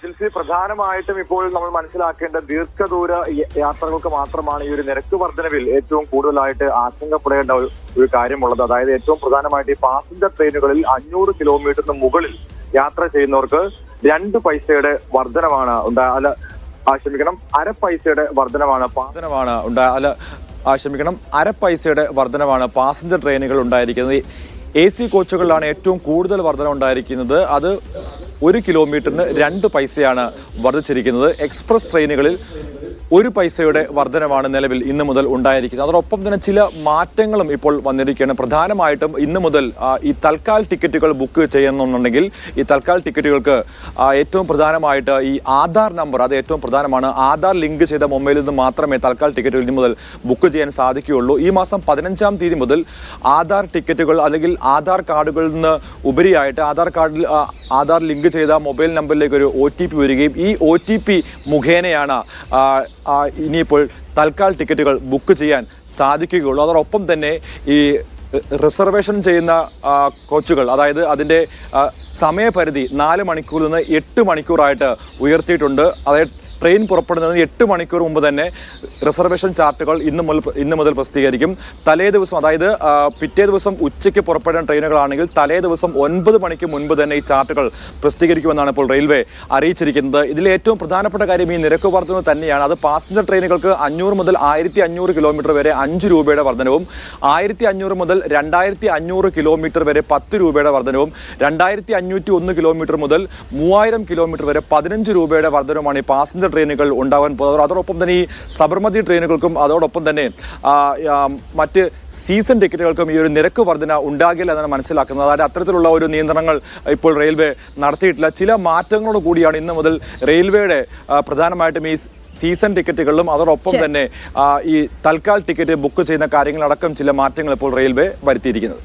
ഷിൽസി പ്രധാനമായിട്ടും ഇപ്പോൾ നമ്മൾ മനസ്സിലാക്കേണ്ട ദീർഘദൂര യാത്രകൾക്ക് മാത്രമാണ് ഈ ഒരു നിരക്ക് വർധനവിൽ ഏറ്റവും കൂടുതലായിട്ട് ആശങ്കപ്പെടേണ്ട ഒരു കാര്യമുള്ളത്. അതായത് ഏറ്റവും പ്രധാനമായിട്ട് ഈ പാസഞ്ചർ ട്രെയിനുകളിൽ അഞ്ഞൂറ് കിലോമീറ്ററിന് മുകളിൽ യാത്ര ചെയ്യുന്നവർക്ക് രണ്ട് പൈസയുടെ വർധനമാണ് അല്ല ക്ഷമിക്കണം അര പൈസയുടെ വർധനമാണ് വർധനമാണ് അല്ല ക്ഷമിക്കണം അര പൈസയുടെ വർധനമാണ് പാസഞ്ചർ ട്രെയിനുകൾ ഉണ്ടായിരിക്കുന്നത്. എ സി കോച്ചുകളിലാണ് ഏറ്റവും കൂടുതൽ വർധന ഉണ്ടായിരിക്കുന്നത് അത് ഒരു കിലോമീറ്ററിന് രണ്ട് പൈസയാണ് വർദ്ധിച്ചിരിക്കുന്നത്. എക്സ്പ്രസ് ട്രെയിനുകളിൽ ഒരു പൈസയുടെ വർധനമാണ് നിലവിൽ ഇന്ന് മുതൽ ഉണ്ടായിരിക്കുന്നത്. അതോടൊപ്പം തന്നെ ചില മാറ്റങ്ങളും ഇപ്പോൾ വന്നിരിക്കുകയാണ്. പ്രധാനമായിട്ടും ഇന്ന് മുതൽ ഈ തൽക്കാൽ ടിക്കറ്റുകൾ ബുക്ക് ചെയ്യുന്നുണ്ടെങ്കിൽ ഈ തൽക്കാൽ ടിക്കറ്റുകൾക്ക് ഏറ്റവും പ്രധാനമായിട്ട് ഈ ആധാർ നമ്പർ അത് ഏറ്റവും പ്രധാനമാണ്. ആധാർ ലിങ്ക് ചെയ്ത മൊബൈലിൽ നിന്ന് മാത്രമേ തൽക്കാൽ ടിക്കറ്റുകൾ ഇനി മുതൽ ബുക്ക് ചെയ്യാൻ സാധിക്കുകയുള്ളൂ. ഈ മാസം പതിനഞ്ചാം തീയതി മുതൽ ആധാർ ടിക്കറ്റുകൾ അല്ലെങ്കിൽ ആധാർ കാർഡുകളിൽ നിന്ന് ഉപരിയായിട്ട് ആധാർ കാർഡിൽ ആധാർ ലിങ്ക് ചെയ്ത മൊബൈൽ നമ്പറിലേക്ക് ഒരു ഒ വരികയും ഈ ഒ മുഖേനയാണ് ഇനിയിപ്പോൾ തൽക്കാൽ ടിക്കറ്റുകൾ ബുക്ക് ചെയ്യാൻ സാധിക്കുകയുള്ളൂ. അതോടൊപ്പം തന്നെ ഈ റിസർവേഷൻ ചെയ്യുന്ന കോച്ചുകൾ അതായത് അതിന്റെ സമയപരിധി നാല് മണിക്കൂറിൽ നിന്ന് എട്ട് മണിക്കൂറായിട്ട് ഉയർത്തിയിട്ടുണ്ട്. അതായത് ട്രെയിൻ പുറപ്പെടുന്നതിന് എട്ട് മണിക്കൂർ മുമ്പ് തന്നെ റിസർവേഷൻ ചാർട്ടുകൾ ഇന്ന് മുതൽ ഇന്ന് മുതൽ പ്രസിദ്ധീകരിക്കും. തലേ ദിവസം അതായത് പിറ്റേ ദിവസം ഉച്ചയ്ക്ക് പുറപ്പെടുന്ന ട്രെയിനുകളാണെങ്കിൽ തലേ ദിവസം ഒൻപത് മണിക്ക് മുൻപ് തന്നെ ഈ ചാർട്ടുകൾ പ്രസിദ്ധീകരിക്കുമെന്നാണ് ഇപ്പോൾ റെയിൽവേ അറിയിച്ചിരിക്കുന്നത്. ഇതിൽ ഏറ്റവും പ്രധാനപ്പെട്ട കാര്യം ഈ നിരക്ക് വർധന തന്നെയാണ്. അത് പാസഞ്ചർ ട്രെയിനുകൾക്ക് അഞ്ഞൂറ് മുതൽ ആയിരത്തി അഞ്ഞൂറ് കിലോമീറ്റർ വരെ അഞ്ച് രൂപയുടെ വർധനവും ആയിരത്തി അഞ്ഞൂറ് മുതൽ രണ്ടായിരത്തി അഞ്ഞൂറ് കിലോമീറ്റർ വരെ പത്ത് രൂപയുടെ വർധനവും രണ്ടായിരത്തി അഞ്ഞൂറ്റി ഒന്ന് കിലോമീറ്റർ മുതൽ മൂവായിരം കിലോമീറ്റർ വരെ പതിനഞ്ച് രൂപയുടെ വർധനവുമാണ് ഈ പാസഞ്ചർ ട്രെയിനുകൾ ഉണ്ടാവാൻ പോകുന്നത്. അതോടൊപ്പം തന്നെ ഈ സബർമതി ട്രെയിനുകൾക്കും അതോടൊപ്പം തന്നെ മറ്റ് സീസൺ ടിക്കറ്റുകൾക്കും ഈ ഒരു നിരക്ക് വർധന ഉണ്ടാകില്ല എന്നാണ് മനസ്സിലാക്കുന്നത്. അതായത് അത്തരത്തിലുള്ള ഒരു നിയന്ത്രണങ്ങൾ ഇപ്പോൾ റെയിൽവേ നടത്തിയിട്ടില്ല. ചില മാറ്റങ്ങളോട് കൂടിയാണ് ഇന്ന് മുതൽ റെയിൽവേയുടെ പ്രധാനമായിട്ടും ഈ സീസൺ ടിക്കറ്റുകളിലും അതോടൊപ്പം തന്നെ ഈ തൽക്കാൽ ടിക്കറ്റ് ബുക്ക് ചെയ്യുന്ന കാര്യങ്ങളടക്കം ചില മാറ്റങ്ങൾ ഇപ്പോൾ റെയിൽവേ വരുത്തിയിരിക്കുന്നത്.